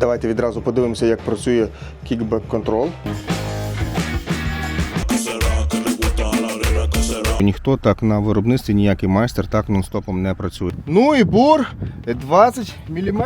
Давайте відразу подивимося, як працює кікбек контрол. Ніхто так на виробництві, ніякий майстер так нон-стопом не працює. Ну і бур 20 мм.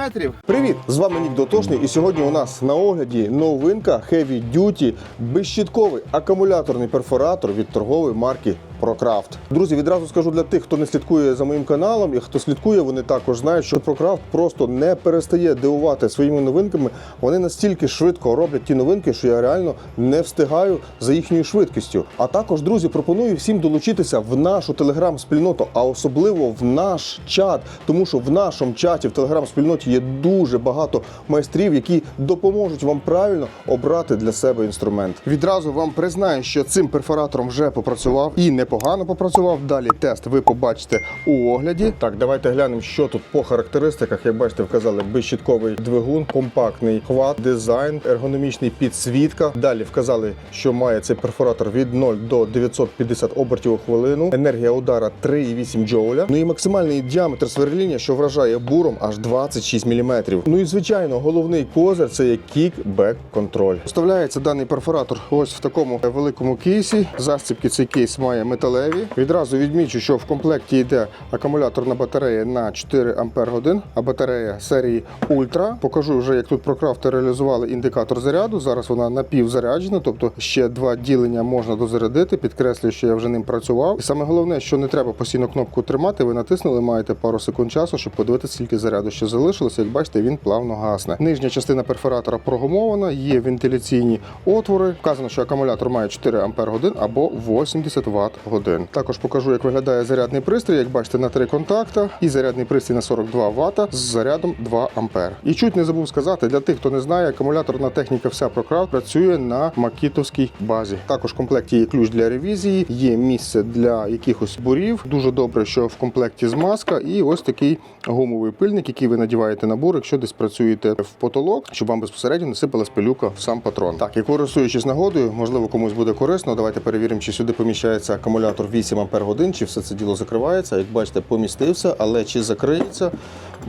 Привіт! З вами Нік Дотошний. І сьогодні у нас на огляді новинка Heavy Duty безщітковий акумуляторний перфоратор від торгової марки ProCraft. Друзі, відразу скажу для тих, хто не слідкує за моїм каналом і хто слідкує, вони також знають, що ProCraft просто не перестає дивувати своїми новинками. Вони настільки швидко роблять ті новинки, що я реально не встигаю за їхньою швидкістю. А також, друзі, пропоную всім долучитися в нашу телеграм-спільноту, а особливо в наш чат, тому що в нашому чаті в телеграм-спільноті є дуже багато майстрів, які допоможуть вам правильно обрати для себе інструмент. Відразу вам признаю, що цим перфоратором вже попрацював і непогано попрацював. Далі тест ви побачите у огляді. Так, давайте глянемо, що тут по характеристиках. Як бачите, вказали безщітковий двигун, компактний хват, дизайн, ергономічний підсвітка. Далі вказали, що має цей перфоратор від 0 до 950 обертів у хвилину. Енергія удара 3,8 джоуля. Ну і максимальний діаметр сверління, що вражає буром, аж 26 мм. Ну і звичайно, головний козир це є кік-бек контроль. Вставляється даний перфоратор ось в такому великому кейсі. Застібки цей кейс має металеві. Відразу відмічу, що в комплекті йде акумуляторна батарея на 4 Ампер годин, а батарея серії Ультра. Покажу вже, як тут прокрафти реалізували індикатор заряду. Зараз вона напівзаряджена, тобто ще два ділення можна дозарядити. Підкреслюю, що я вже ним працював. І саме головне, що не треба постійно кнопку тримати. Ви натиснули, маєте пару секунд часу, щоб подивитися, скільки заряду ще залишилося. Як бачите, він плавно гасне. Нижня частина перфоратора прогумована, є вентиляційні отвори. Вказано, що акумулятор має 4 Ампер годин або 80 Вт годин. Також покажу, як виглядає зарядний пристрій. Як бачите, на три контакта і зарядний пристрій на 42 Вт з зарядом 2 Ампер. І чуть не забув сказати, для тих, хто не знає, акумуляторна техніка вся ProCraft працює на макітовській базі. Також в комплекті є ключ для ревізії, є місце для якихось бурів. Дуже добре, що в комплекті змазка, і ось такий гумовий пильник, який ви надіваєте на бур, якщо десь працюєте в потолок, щоб вам безпосередньо не сипалась пилюка в сам патрон. Так, і користуючись нагодою, можливо, комусь буде корисно. Давайте перевіримо, чи сюди поміщається акумулятор 8 Ах, чи все це діло закривається. Як бачите, помістився, але чи закриється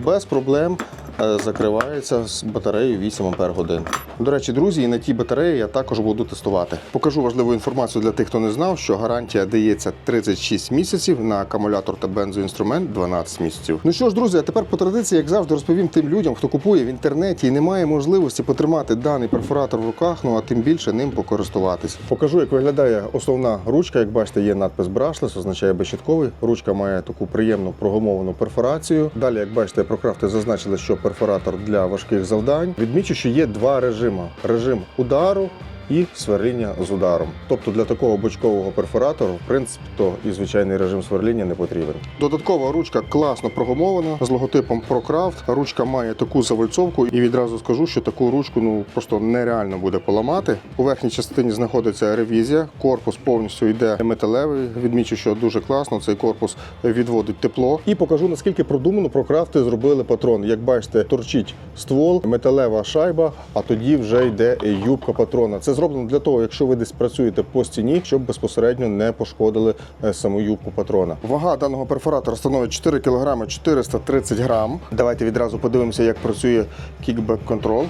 без проблем. Е, Закривається з батареєю 8 Ампер годин. До речі, друзі, і на тій батареї я також буду тестувати. Покажу важливу інформацію для тих, хто не знав, що гарантія дається 36 місяців на акумулятор та бензоінструмент 12 місяців. Ну що ж, друзі, а тепер по традиції, як завжди, розповім тим людям, хто купує в інтернеті і не має можливості потримати даний перфоратор в руках, ну а тим більше ним покористуватись. Покажу, як виглядає основна ручка. Як бачите, є надпис Brushless, означає безщітковий. Ручка має таку приємну прогумовану перфорацію. Далі, як бачите, прокрафти зазначили, що перфоратор для важких завдань. Відмічу, що є два режими: режим удару. І сверління з ударом. Тобто для такого бочкового перфоратору, в принципі, то і звичайний режим сверління не потрібен. Додаткова ручка класно прогумована з логотипом ProCraft. Ручка має таку завальцовку, і відразу скажу, що таку ручку ну просто нереально буде поламати. У верхній частині знаходиться ревізія. Корпус повністю йде металевий. Відмічу, що дуже класно. Цей корпус відводить тепло. І покажу наскільки продумано прокрафти зробили патрон. Як бачите, торчить ствол, металева шайба, а тоді вже йде юбка патрона. Це зроблено для того, якщо ви десь працюєте по стіні, щоб безпосередньо не пошкодили е, саму юбку патрона. Вага даного перфоратора становить 4 кг 430 грам. Давайте відразу подивимося, як працює кікбек контрол.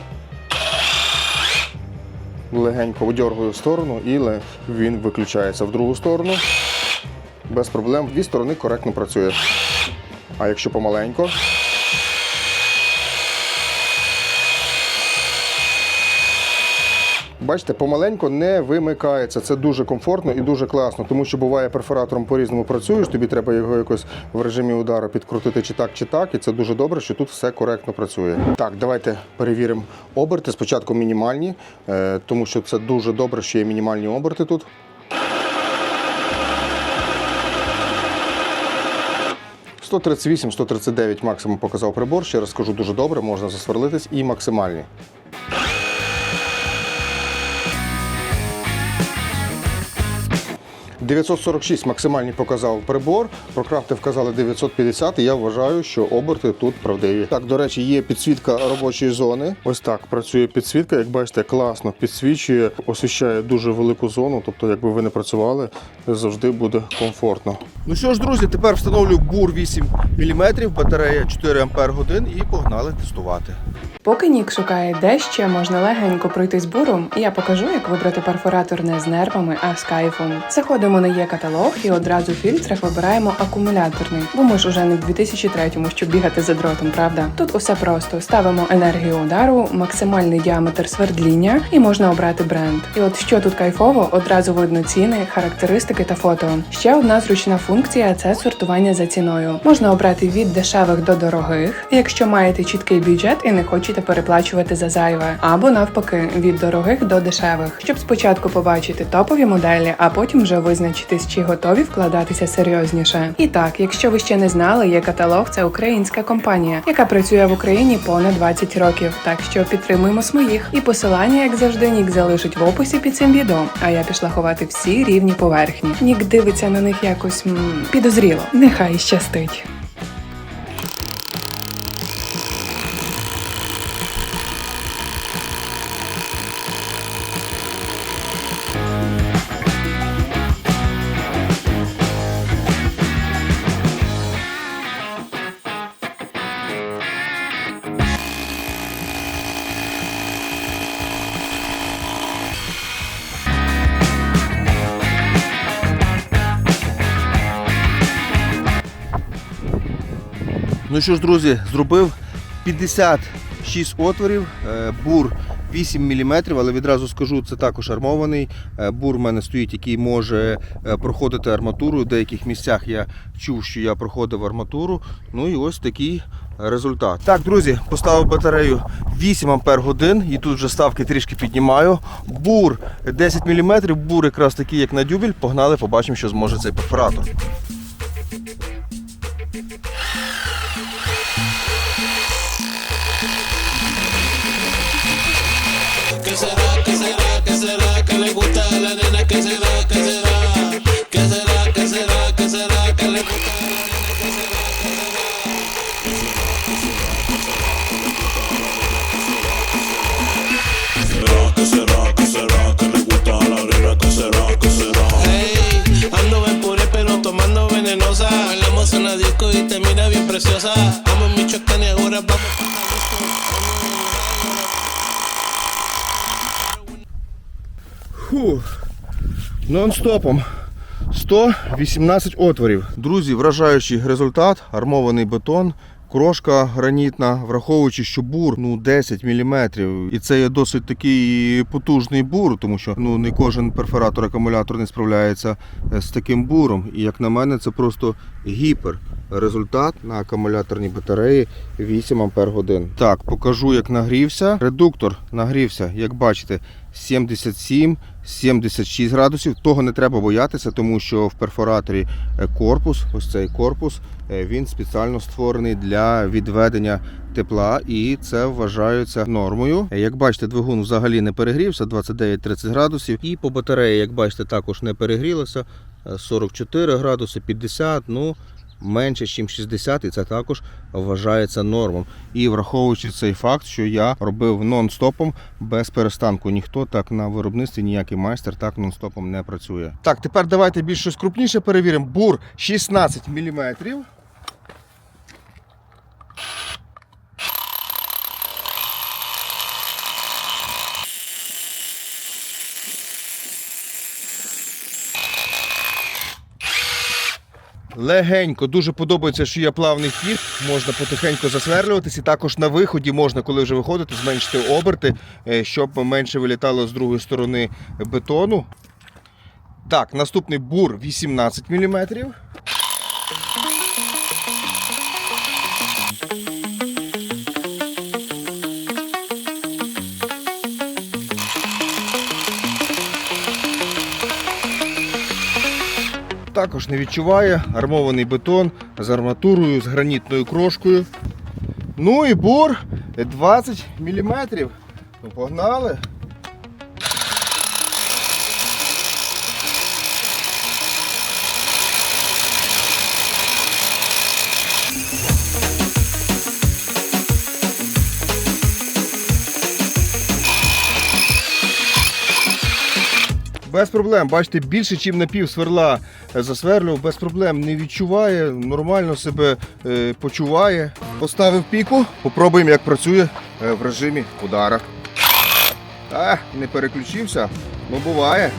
Легенько видергую в сторону і він виключається в другу сторону. Без проблем. Дві сторони коректно працює. А якщо помаленько. Бачите, помаленько не вимикається. Це дуже комфортно і дуже класно, тому що буває перфоратором по-різному працюєш, тобі треба його якось в режимі удару підкрутити чи так, чи так. І це дуже добре, що тут все коректно працює. Так, давайте перевіримо оберти. Спочатку мінімальні, е, тому що це дуже добре, що є мінімальні оберти тут. «138, 139 максимум показав прибор. Ще раз скажу дуже добре, можна засверлитись і максимальні. «946» максимальний показав прибор. Прокрафти вказали 950, і я вважаю, що оберти тут правдиві. Так, до речі, є підсвітка робочої зони. Ось так працює підсвітка. Як бачите, класно підсвічує, освіщає дуже велику зону. Тобто, якби ви не працювали, завжди буде комфортно. Ну що ж, друзі, тепер встановлю бур 8 мм, батарея 4 Ампер годин і погнали тестувати. Поки Нік шукає, де ще можна легенько пройти з буром, я покажу, як вибрати перфоратор не з нервами, а з кайфом. Заходимо на є каталог і одразу в фільтрах вибираємо акумуляторний, бо ми ж уже не в 2003-му, щоб бігати за дротом, правда? Тут усе просто ставимо енергію удару, максимальний діаметр свердління і можна обрати бренд. І от що тут кайфово, одразу видно ціни, характеристики та фото. Ще одна зручна функція це сортування за ціною. Можна обрати від дешевих до дорогих, якщо маєте чіткий бюджет і не хочете переплачувати за зайве, або навпаки, від дорогих до дешевих, щоб спочатку побачити топові моделі, а потім вже визначитись, чи готові вкладатися серйозніше. І так, якщо ви ще не знали, є каталог це українська компанія, яка працює в Україні понад 20 років. Так що підтримуємо своїх. І посилання, як завжди, Нік залишить в описі під цим відео. А я пішла ховати всі рівні поверхні. Нік дивиться на них якось м, підозріло. Нехай щастить. Ну що ж, друзі, зробив 56 отворів, е, бур 8 мм, але відразу скажу, це також армований. Е, Бур в мене стоїть, який може е, проходити арматуру. В деяких місцях я чув, що я проходив арматуру. Ну і ось такий результат. Так, друзі, поставив батарею 8 Ампер годин і тут вже ставки трішки піднімаю. Бур 10 мм, бур якраз такий, як на дюбель. Погнали, побачимо, що зможе цей перфоратор. Нон-стопом. 118 отворів. Друзі, вражаючий результат, армований бетон. Крошка гранітна, враховуючи, що бур ну 10 мм. І це є досить такий потужний бур, тому що ну не кожен перфоратор акумулятор не справляється е, з таким буром. І як на мене, це просто гіпер. Результат на акумуляторній батареї 8 Ампер годин. Так, покажу, як нагрівся. Редуктор нагрівся, як бачите, 77 76 градусів. Того не треба боятися, тому що в перфораторі е, корпус, ось цей корпус, е, він спеціально створений для відведення тепла, і це вважається нормою. Е, Як бачите, двигун взагалі не перегрівся 29-30 градусів. І по батареї, як бачите, також не перегрілося. е, 44 градуси, 50, ну менше, ніж 60, і це також вважається нормом. І враховуючи цей факт, що я робив нон-стопом без перестанку. Ніхто так на виробництві, ніякий майстер так нон-стопом не працює. Так, тепер давайте більш щось крупніше перевіримо. Бур 16 мм. Легенько, дуже подобається, що є плавний хід, можна потихеньку засверлюватись, і також на виході можна, коли вже виходити, зменшити оберти, е, щоб менше вилітало з другої сторони бетону. Так, наступний бур 18 мм. Також не відчуває армований бетон з арматурою, з гранітною крошкою. Ну і бур 20 мм. Ну, погнали. Без проблем. Бачите, більше, ніж на пів сверла засверлював, без проблем не відчуває, нормально себе е, почуває. Поставив піку, попробуємо, як працює е, в режимі удара. А, не переключився, ну буває.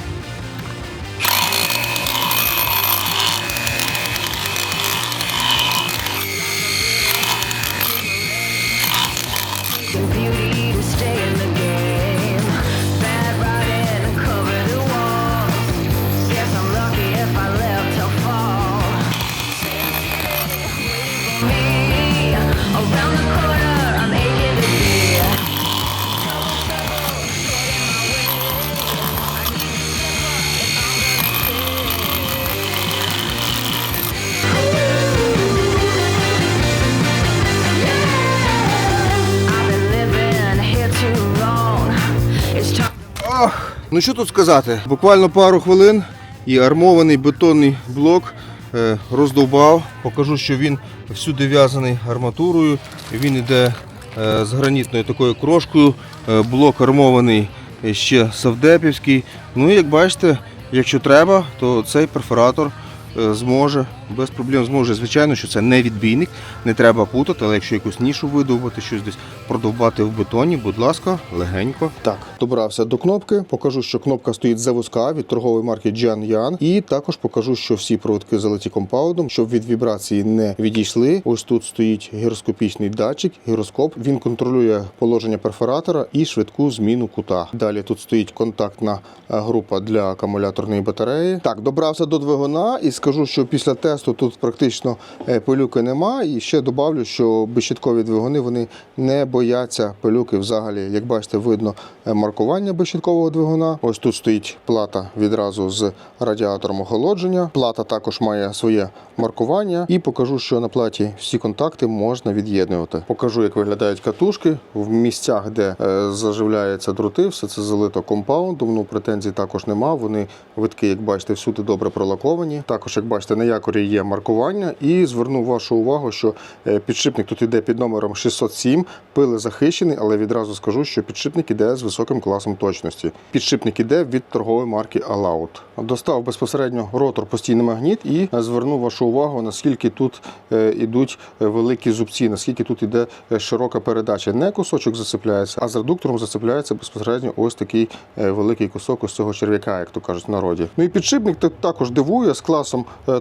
Ну що тут сказати? Буквально пару хвилин і армований бетонний блок е, роздовбав. Покажу, що він всюди в'язаний арматурою. Він йде е, з гранітною такою крошкою. Е, блок армований ще савдепівський. Ну і як бачите, якщо треба, то цей перфоратор зможе, без проблем зможе. Звичайно, що це не відбійник, не треба путати, але якщо якусь нішу видовбати, щось десь продовбати в бетоні, будь ласка, легенько. Так, добрався до кнопки. Покажу, що кнопка стоїть ЗВСК від торгової марки Jian Yan. І також покажу, що всі проводки залиті компаундом, щоб від вібрації не відійшли. Ось тут стоїть гіроскопічний датчик, гіроскоп. Він контролює положення перфоратора і швидку зміну кута. Далі тут стоїть контактна е, група для акумуляторної батареї. Так, добрався до двигуна і скажу, що після тесту тут практично е, пилюки нема. І ще добавлю, що безщиткові двигуни вони не бояться пилюки взагалі. Як бачите, видно е, маркування безщиткового двигуна. Ось тут стоїть плата відразу з радіатором охолодження. Плата також має своє маркування. І покажу, що на платі всі контакти можна від'єднувати. Покажу, як виглядають катушки в місцях, де е, заживляються дроти. Все це залито компаундом. Ну претензій також нема. Вони витки, як бачите, всюди добре пролаковані. Також, як бачите, на якорі є маркування. І зверну вашу увагу, що е, підшипник тут іде під номером 607, пили захищений, але відразу скажу, що підшипник іде з високим класом точності. Підшипник іде від торгової марки Alaut. Достав безпосередньо ротор постійний магніт і е, зверну вашу увагу, наскільки тут е, ідуть великі зубці, наскільки тут іде широка передача. Не кусочок зацепляється, а з редуктором зацепляється безпосередньо ось такий великий кусок ось цього черв'яка, як то кажуть в народі. Ну і підшипник також дивує з класом е,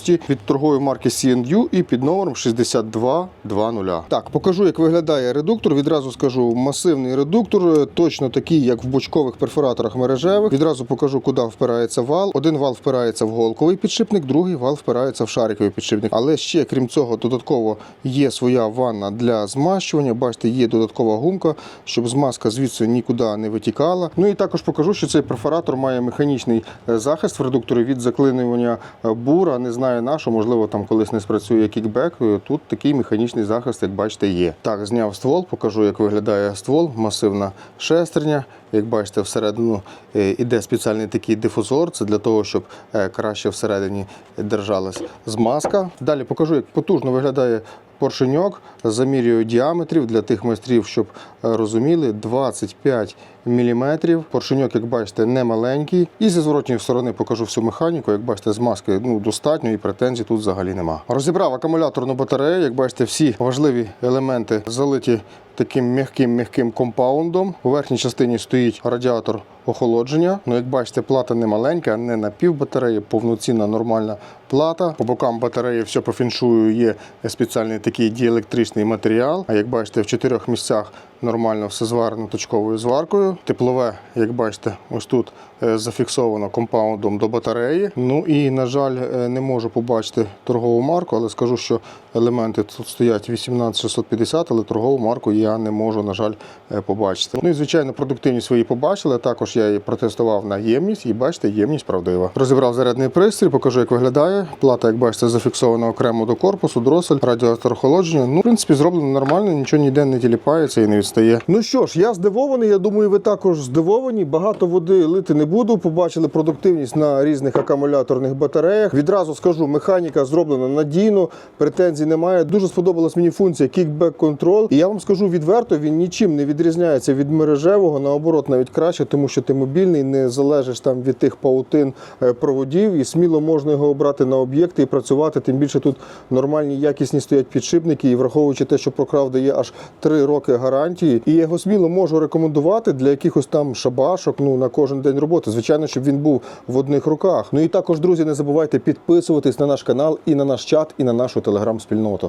точності від торгової марки CNU і під номером 6220. Так, покажу, як виглядає редуктор. Відразу скажу масивний редуктор, е, точно такий, як в бочкових перфораторах мережевих. Відразу покажу, куди впирається вал. Один вал впирається в голковий підшипник, другий вал впирається в шариковий підшипник. Але ще крім цього, додатково є своя ванна для змащування. Бачите, є додаткова гумка, щоб змазка звідси нікуди не витікала. Ну і також покажу, що цей перфоратор має механічний е, захист в редукторі від заклинювання е, бура. Не знаю на нашу, можливо, там колись не спрацює кікбек. Е, Тут такий механічний захист, як бачите, є. Так, зняв ствол, покажу, як виглядає ствол, масивна шестерня. Як бачите, всередину е, іде спеціальний такий дифузор. Це для того, щоб е, краще всередині держалась змазка. Далі покажу, як потужно виглядає поршеньок. Замірюю діаметрів для тих майстрів, щоб е, розуміли, 25 мм. Поршеньок, як бачите, не маленький. І зі зворотньої сторони покажу всю механіку. Як бачите, змазки ну, достатньо і претензій тут взагалі нема. Розібрав акумуляторну батарею. Як бачите, всі важливі елементи залиті таким м'яким м'яким компаундом. У верхній частині стоїть радіатор охолодження. Ну, як бачите, плата не маленька, не на пів батареї, повноцінна нормальна плата. По бокам батареї все по фіншую є спеціальний такий діелектричний матеріал. А як бачите, в чотирьох місцях нормально все зварено точковою зваркою. Теплове, як бачите, ось тут е, зафіксовано компаундом до батареї. Ну і, на жаль, е, не можу побачити торгову марку, але скажу, що елементи тут стоять 18650, але торгову марку я не можу, на жаль, е, побачити. Ну і звичайно, продуктивність свої побачили. Також я її протестував на ємність, і бачите, ємність правдива. Розібрав зарядний пристрій, покажу, як виглядає. Плата, як бачите, зафіксована окремо до корпусу, дросель, радіатор охолодження. Ну, в принципі, зроблено нормально, нічого ніде не тіліпається і не відстає. Ну що ж, я здивований. Я думаю, ви також здивовані. Багато води лити не буду. Побачили продуктивність на різних акумуляторних батареях. Відразу скажу, механіка зроблена надійно, претензій немає. Дуже сподобалась мені функція Kickback Control. І я вам скажу відверто, він нічим не відрізняється від мережевого, наоборот, навіть краще, тому що що ти мобільний, не залежиш там від тих паутин е, проводів, і сміло можна його обрати на об'єкти і працювати. Тим більше тут нормальні якісні стоять підшипники, і враховуючи те, що Прокрав дає аж 3 роки гарантії, і я його сміло можу рекомендувати для якихось там шабашок ну на кожен день роботи. Звичайно, щоб він був в одних руках. Ну і також, друзі, не забувайте підписуватись на наш канал і на наш чат, і на нашу телеграм-спільноту.